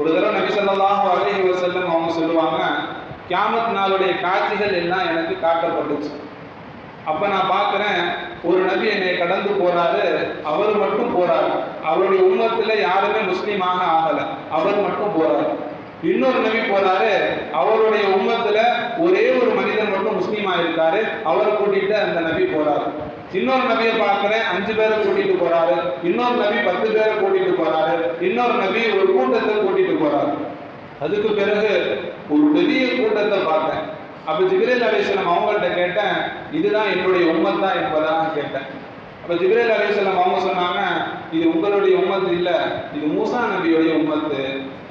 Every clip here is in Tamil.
ஒரு தடவை நபி ஸல்லல்லாஹு அலைஹி வஸல்லம் அவங்க சொல்லுவாங்க கியாமத் நாளுடைய காட்சிகள் எல்லாம் எனக்கு காட்டப்பட்டுச்சு. அப்ப நான் பார்க்குறேன் ஒரு நபி என்னை கடந்து போறாரு அவர் மட்டும் போறாரு. அவருடைய உம்மத்துல யாருமே முஸ்லீமாக ஆகல அவர் மட்டும் போறாரு. இன்னொரு நபி போறாரு அவருடைய உம்மத்துல ஒரே ஒரு மனிதன் மட்டும் முஸ்லீமா இருக்காரு அவரை கூட்டிட்டு அந்த நபி போறாரு. இன்னொரு நபியை பார்க்கிறேன் அஞ்சு பேரை கூட்டிட்டு போறாரு. இன்னொரு நபி பத்து பேரை இன்னொரு நபி ஒரு கூட்டத்தை கூட்டிட்டு போறாரு. அதுக்கு பிறகு ஒரு பெரிய கூட்டத்தை பார்த்தேன். அப்ப ஜிப்ரேல் அலிஸ்லாம் அவங்கள்ட்ட கேட்டேன் இதுதான் என்னுடைய உம்மத் தான் என்பதாக கேட்டேன். அப்ப ஜிப்ரேல் அலிஸ்லாம் அவங்க சொன்னாங்க இது உங்களுடைய உம்மத்து இல்ல இது மூசா நபியுடைய உம்மத்து.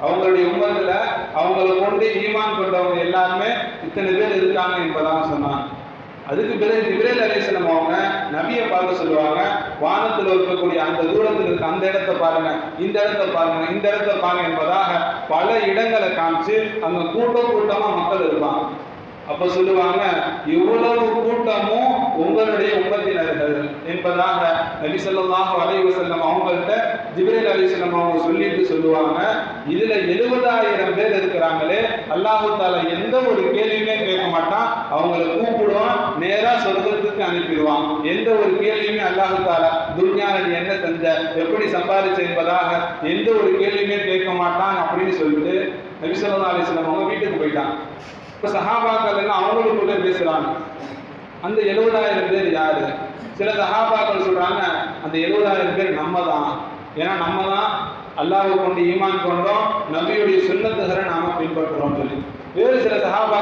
அவங்களுடைய உம்மத்துல அவங்களை கொண்டு ஈமான் கொண்டவங்க எல்லாருமே இத்தனை பேர் இருக்காங்க என்பதாக சொன்னாங்க. அதுக்கு பிறகு ஜிப்ரேல் அலிஸ்லாம் அவங்க நபியை பார்க்க சொல்லுவாங்க வானத்தில் இருக்கக்கூடிய அந்த தூரத்தில் இருக்க அந்த இடத்த பாருங்க இந்த இடத்த பாருங்க இந்த இடத்த பாருங்க என்பதாக பல இடங்களை காமிச்சு அங்க கூட்டம் கூட்டமா மக்கள் இருப்பாங்க. அப்ப சொல்லுவாங்க இவ்வளவு கூட்டமும் உங்களுடைய உம்மத்தினர்கள் என்பதாக நபி வரைவு செல்லம் அவங்கள்ட்ட ஜிப்ரீல் அலைஹிஸ்ஸலாம் அவங்க சொல்லிட்டு சொல்லுவாங்க. இதுல எழுபதாயிரம் பேர் இருக்கிறாங்களே அல்லாஹு தாலா எந்த ஒரு கேள்வியுமே கேட்க மாட்டான் அவங்களை கூப்பிடுவான். நேரா சொர்க்கத்துக்கு அனுப்பிடுவான். எந்த ஒரு கேள்வியுமே அல்லாஹு தாலா நீ என்ன செஞ்ச எப்படி சம்பாதிச்ச என்பதாக எந்த ஒரு கேள்வியுமே கேட்க மாட்டான் அப்படின்னு சொல்லிட்டு நபிசல்லா அலிஸ்லாம் அவங்க வீட்டுக்கு போயிட்டாங்க. இப்ப சஹாபாக்கள் எல்லாம் அவங்களுக்குள்ள பேசுறாங்க. அந்த எழுபதாயிரம் பேர் யாரு? சில சஹாபாக்கள் சொல்றாங்க அந்த எழுபதாயிரம் பேர் நம்ம தான் ஏன்னா நம்ம தான் அல்லாஹ் கொண்டு ஈமான் கொண்டோம் நபியுடைய சுண்ணத்துகளை நாம பின்பற்றுறோம் சொல்லி. வேறு சில சஹாபா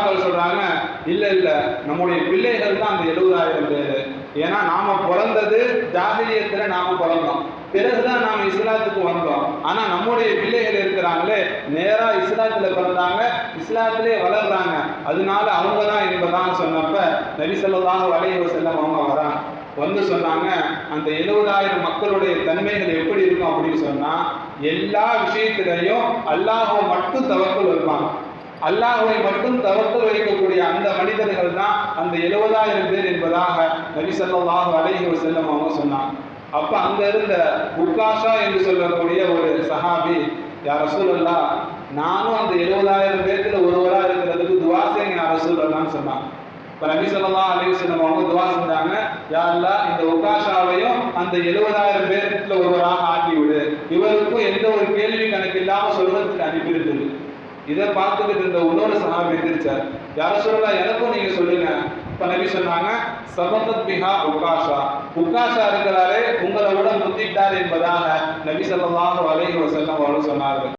இல்லை இல்லை. நம்முடைய பிள்ளைகள் தான் அந்த எழுபதாயிரம் பேர். ஏன்னா நாம பிறந்தது ஜாகிலியத்துல நாம பிறந்தோம். பிறகுதான் நாம இஸ்லாத்துக்கு வந்தோம். ஆனா நம்முடைய பிள்ளைகள் இருக்கிறாங்களே நேரா இஸ்லாத்துல பிறந்தாங்க இஸ்லாத்திலே வளர்றாங்க. அதனால அவங்க தான் என்பதான் சொன்னப்ப நபி ஸல்லல்லாஹு அலைஹி அவங்க வராங்க. வந்து சொன்னாங்க அந்த எழுபதாயிரம் மக்களுடைய தன்மைகள் எப்படி இருக்கும் அப்படின்னு சொன்னா எல்லா விஷயத்திலையும் அல்லாஹோ மட்டும் தவக்கல் இருப்பாங்க அல்லாஹுவை மட்டும் தவிர்த்து வைக்கக்கூடிய அந்த மனிதர்கள் தான் அந்த எழுபதாயிரம் பேர் என்பதாக நபி ஸல்லல்லாஹு அலைஹி வஸல்லம் அவங்க சொன்னாங்க. அப்ப அங்க இருந்த உக்காஷா என்று சொல்லக்கூடிய ஒரு சஹாபி யார் ரசூலல்லா நானும் அந்த எழுபதாயிரம் பேர்த்துல ஒருவரா இருக்கிறதுக்கு துவா செய்யுங்க யார் ரசூலல்லான்னு சொன்னாங்க. இப்போ நபி ஸல்லல்லாஹு அலைஹி வஸல்லம் அவங்க துவா செஞ்சாங்க யா அல்லாஹ் இந்த உகாஷாவையும் அந்த எழுபதாயிரம் பேரத்தில் ஒருவராக ஆக்கிவிடு. இவருக்கும் எந்த ஒரு கேள்வி கணக்கு இல்லாமல் சொல்வதற்கு அனுப்பியிருந்தது இதை பார்த்துக்கிட்டு இருந்த இன்னொரு சஹாபி எந்திரிச்சார். யார சொல்லலாம் எனக்கும் நீங்க சொல்லுங்க. இப்ப நபி சொன்னாங்க சபகத் பிஹா உகாஷா. உகாஷா இருக்கிறாரே உங்களை விட முந்திட்டார் என்பதாக நபி ஸல்லல்லாஹு அலைஹி வஸல்லம் அவர்கள் சொன்னார்கள்.